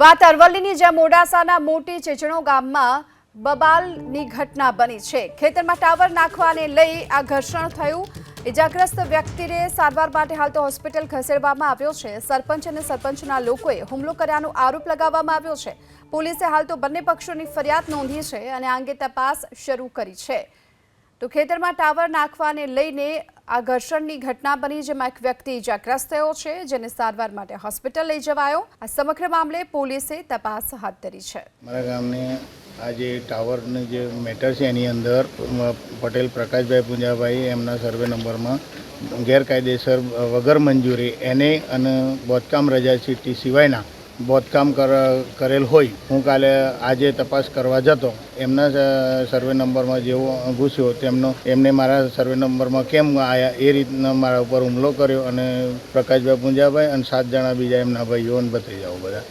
વાત અરવલ્લીની જ્યાં મોડાસાના મોટી ચેચણો ગામમાં બબાલની ઘટના બની છે. ખેતરમાં ટાવર નાખવાને લઈ આ ઘર્ષણ થયું. ઇજાગ્રસ્ત વ્યક્તિને સારવાર માટે હાલ તો હોસ્પિટલ ખસેડવામાં આવ્યો છે. સરપંચ અને સરપંચના લોકોએ હુમલો કર્યાનો આરોપ લગાવવામાં આવ્યો છે. પોલીસે હાલ તો બંને પક્ષોની ફરિયાદ નોંધી છે અને આ અંગે તપાસ શરૂ કરી છે. તો ખેતરમાં ટાવર નાખવાને લઈને આ ઘર્ષણની ઘટના બની જેમાં એક વ્યક્તિ ઇજાગ્રસ્ત થયો છે, જેને સારવાર માટે હોસ્પિટલ લઈ જવાયો. આ સમગ્ર મામલે પોલીસે તપાસ હાથ ધરી છે. મારા ગામને આ જે ટાવરની જે મેટર છે એની અંદર પટેલ પ્રકાશભાઈ પૂંજાભાઈ એમના સર્વે નંબરમાં ગેરકાયદેસર વગર મંજૂરી, એને અને બોધકામ રજા ચીઠ્ઠી સિવાયના બોધકામ કર, કરેલ હોય. હું કાલે આજે તપાસ કરવા જતો. એમના સર્વે નંબરમાં જેવો ઘૂસ્યો, તેમનો, એમને મારા સર્વે નંબરમાં કેમ આવ્યા એ રીતના મારા ઉપર હુમલો કર્યો અને પ્રકાશભાઈ પૂંજાભાઈ અને સાત જણા બીજા એમના ભાઈઓ અને ભત્રીજાઓ બધા.